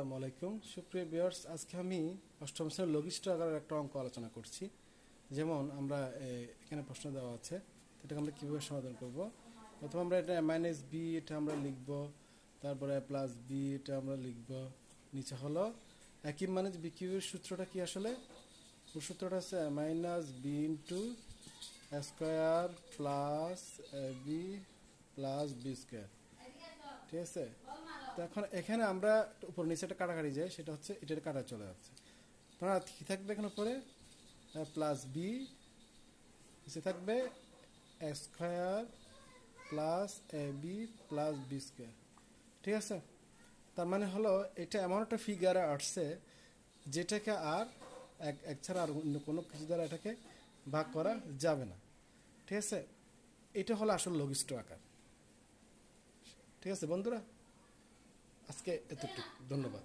আসসালামু আলাইকুম। সুপ্রিয় ভিউয়ার্স, আজকে আমি অষ্টম শ্রেণির লঘিষ্ঠ আকারের একটা অঙ্ক আলোচনা করছি। যেমন আমরা এখানে প্রশ্ন দেওয়া আছে, এটাকে আমরা কীভাবে সমাধান করব? প্রথমে আমরা এটা মাইনাস বি এটা আমরা লিখব, তারপরে প্লাস বি এটা আমরা লিখব, নিচে হলো একই মানে বি কিউবের সূত্রটা কি আসলে? সূত্রটা হচ্ছে minus b into square plus b plus b square ঠিক আছে? এখন এখানে আমরা উপর নিচে একটা কাটাকাটি যাই, সেটা হচ্ছে এটার কাটা চলে যাচ্ছে। তোমরা কি থাকবে এখানে উপরে? প্লাস বি নিচে থাকবে square plus a b plus b square ঠিক আছে? তার মানে হলো, এটা এমন একটা ফিগারে আসছে, যেটাকে আর এক এক ছাড়া আর অন্য কোনো কিছু দ্বারা এটাকে ভাগ করা যাবে না। ঠিক আছে? এটা হলো আসল লঘিষ্ঠ আকার। ঠিক আছে বন্ধুরা? আজকে এতটুকু। ধন্যবাদ।